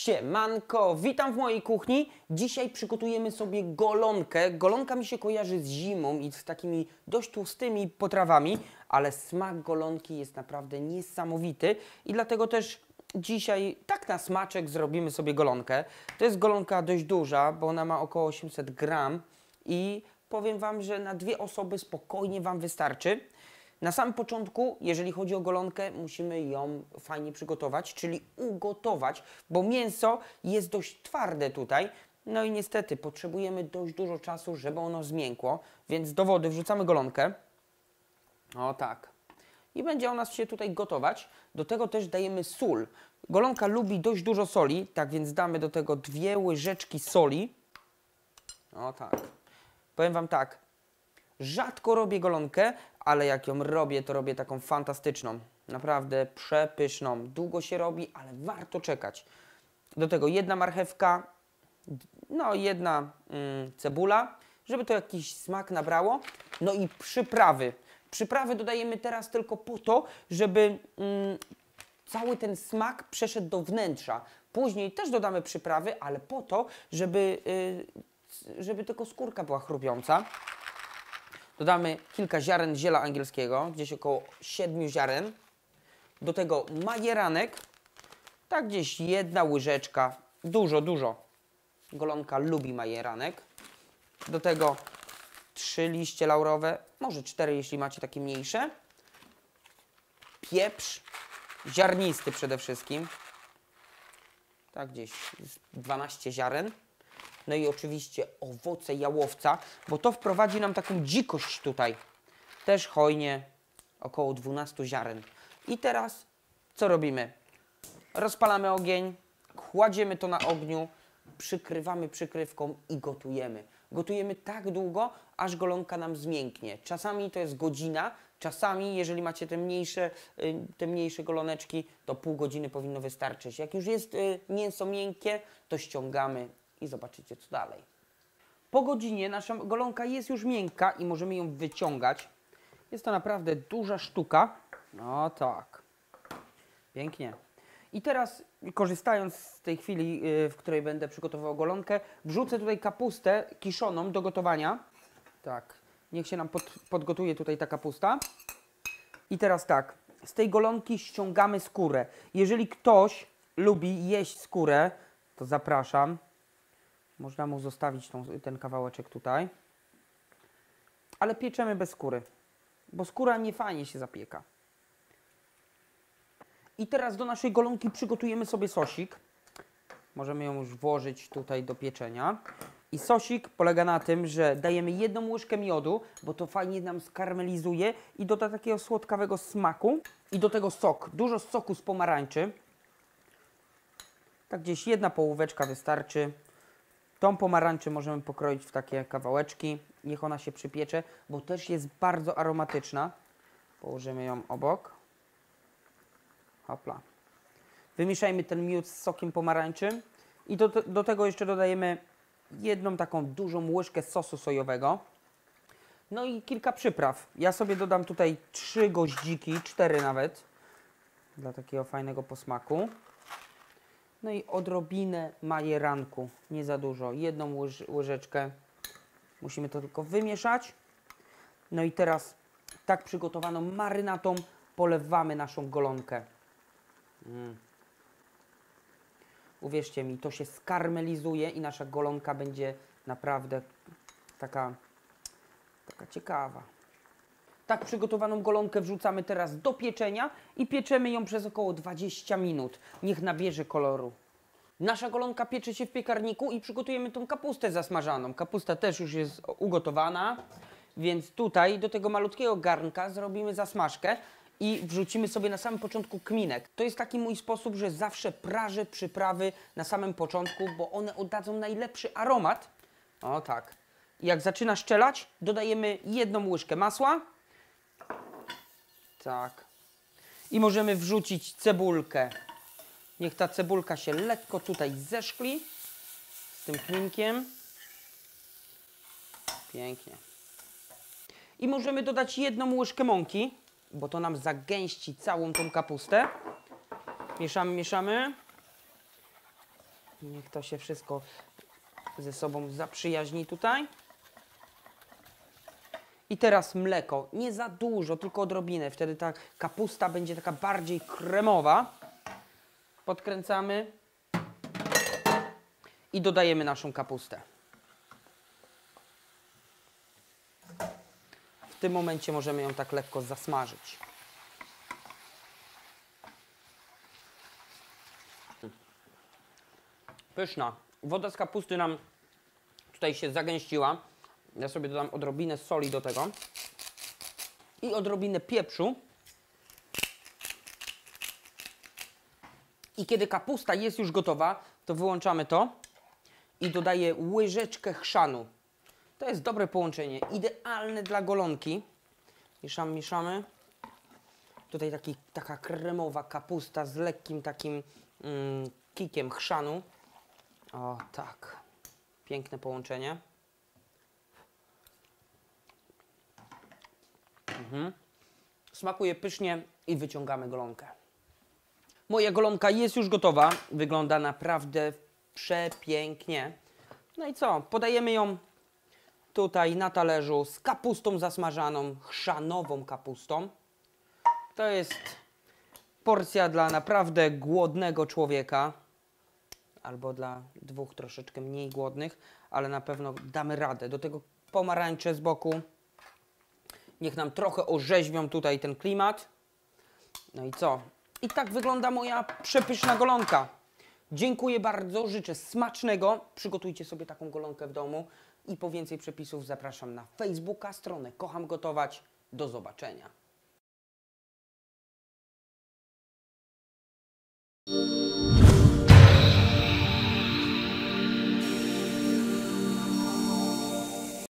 Siemanko, witam w mojej kuchni. Dzisiaj przygotujemy sobie golonkę. Golonka mi się kojarzy z zimą i z takimi dość tłustymi potrawami, ale smak golonki jest naprawdę niesamowity i dlatego też dzisiaj tak na smaczek zrobimy sobie golonkę. To jest golonka dość duża, bo ona ma około 800 gram i powiem Wam, że na dwie osoby spokojnie Wam wystarczy. Na samym początku, jeżeli chodzi o golonkę, musimy ją fajnie przygotować, czyli ugotować, bo mięso jest dość twarde tutaj. No i niestety potrzebujemy dość dużo czasu, żeby ono zmiękło, więc do wody wrzucamy golonkę. O tak. I będzie ona się tutaj gotować. Do tego też dajemy sól. Golonka lubi dość dużo soli, tak więc damy do tego dwie łyżeczki soli. O tak. Powiem Wam tak, rzadko robię golonkę, ale jak ją robię, to robię taką fantastyczną. Naprawdę przepyszną. Długo się robi, ale warto czekać. Do tego jedna marchewka, no jedna mm, cebula, żeby to jakiś smak nabrało. No i przyprawy. Przyprawy dodajemy teraz tylko po to, żeby mm, cały ten smak przeszedł do wnętrza. Później też dodamy przyprawy, ale po to, żeby, y, żeby tylko skórka była chrupiąca. Dodamy kilka ziaren ziela angielskiego, gdzieś około 7 ziaren. Do tego majeranek, tak gdzieś jedna łyżeczka, dużo, dużo. Golonka lubi majeranek. Do tego trzy liście laurowe, może cztery, jeśli macie takie mniejsze. Pieprz, ziarnisty przede wszystkim. Tak gdzieś 12 ziaren. No i oczywiście owoce jałowca, bo to wprowadzi nam taką dzikość tutaj. Też hojnie, około 12 ziaren. I teraz co robimy? Rozpalamy ogień, kładziemy to na ogniu, przykrywamy przykrywką i gotujemy. Gotujemy tak długo, aż golonka nam zmięknie. Czasami to jest godzina, czasami, jeżeli macie te mniejsze, y, te mniejsze goloneczki, to pół godziny powinno wystarczyć. Jak już jest y, mięso miękkie, to ściągamy i zobaczycie co dalej. Po godzinie nasza golonka jest już miękka i możemy ją wyciągać. Jest to naprawdę duża sztuka. No tak. Pięknie. I teraz, korzystając z tej chwili, y, w której będę przygotowywał golonkę, wrzucę tutaj kapustę kiszoną do gotowania. Tak, niech się nam pod, podgotuje tutaj ta kapusta. I teraz tak, z tej golonki ściągamy skórę. Jeżeli ktoś lubi jeść skórę, to zapraszam. Można mu zostawić tą, ten kawałeczek tutaj. Ale pieczemy bez skóry, bo skóra nie fajnie się zapieka. I teraz do naszej golonki przygotujemy sobie sosik. Możemy ją już włożyć tutaj do pieczenia. I sosik polega na tym, że dajemy jedną łyżkę miodu, bo to fajnie nam skarmelizuje i doda takiego słodkawego smaku. I do tego sok, dużo soku z pomarańczy. Tak gdzieś jedna połóweczka wystarczy. Tą pomarańczę możemy pokroić w takie kawałeczki. Niech ona się przypiecze, bo też jest bardzo aromatyczna. Położymy ją obok. Hopla. Wymieszajmy ten miód z sokiem pomarańczy. I do, do tego jeszcze dodajemy jedną taką dużą łyżkę sosu sojowego. No i kilka przypraw. Ja sobie dodam tutaj trzy goździki, cztery nawet. Dla takiego fajnego posmaku. No i odrobinę majeranku, nie za dużo, jedną łyż, łyżeczkę. Musimy to tylko wymieszać. No i teraz tak przygotowaną marynatą polewamy naszą golonkę. Mm. Uwierzcie mi, to się skarmelizuje i nasza golonka będzie naprawdę taka, taka ciekawa. Tak przygotowaną golonkę wrzucamy teraz do pieczenia i pieczemy ją przez około 20 minut. Niech nabierze koloru. Nasza golonka piecze się w piekarniku i przygotujemy tą kapustę zasmażaną. Kapusta też już jest ugotowana, więc tutaj do tego malutkiego garnka zrobimy zasmażkę i wrzucimy sobie na samym początku kminek. To jest taki mój sposób, że zawsze prażę przyprawy na samym początku, bo one oddadzą najlepszy aromat. O tak. Jak zaczyna szczelać, dodajemy jedną łyżkę masła. Tak. I możemy wrzucić cebulkę. Niech ta cebulka się lekko tutaj zeszkli z tym kminkiem. Pięknie. I możemy dodać jedną łyżkę mąki, bo to nam zagęści całą tą kapustę. Mieszamy, mieszamy. Niech to się wszystko ze sobą zaprzyjaźni tutaj. I teraz mleko. Nie za dużo, tylko odrobinę. Wtedy ta kapusta będzie taka bardziej kremowa. Podkręcamy. I dodajemy naszą kapustę. W tym momencie możemy ją tak lekko zasmażyć. Pyszna. Woda z kapusty nam tutaj się zagęściła. Ja sobie dodam odrobinę soli do tego i odrobinę pieprzu. I kiedy kapusta jest już gotowa, to wyłączamy to i dodaję łyżeczkę chrzanu. To jest dobre połączenie, idealne dla golonki. Mieszamy, mieszamy. Tutaj taki, taka kremowa kapusta z lekkim takim mm, kikiem chrzanu. O, tak. Piękne połączenie. Mhm. Smakuje pysznie i wyciągamy golonkę. Moja golonka jest już gotowa. Wygląda naprawdę przepięknie. No i co? Podajemy ją tutaj na talerzu z kapustą zasmażaną, chrzanową kapustą. To jest porcja dla naprawdę głodnego człowieka albo dla dwóch troszeczkę mniej głodnych, ale na pewno damy radę. Do tego pomarańcze z boku. Niech nam trochę orzeźwią tutaj ten klimat. No i co? I tak wygląda moja przepyszna golonka. Dziękuję bardzo, życzę smacznego. Przygotujcie sobie taką golonkę w domu i po więcej przepisów zapraszam na Facebooka, stronę Kocham Gotować. Do zobaczenia.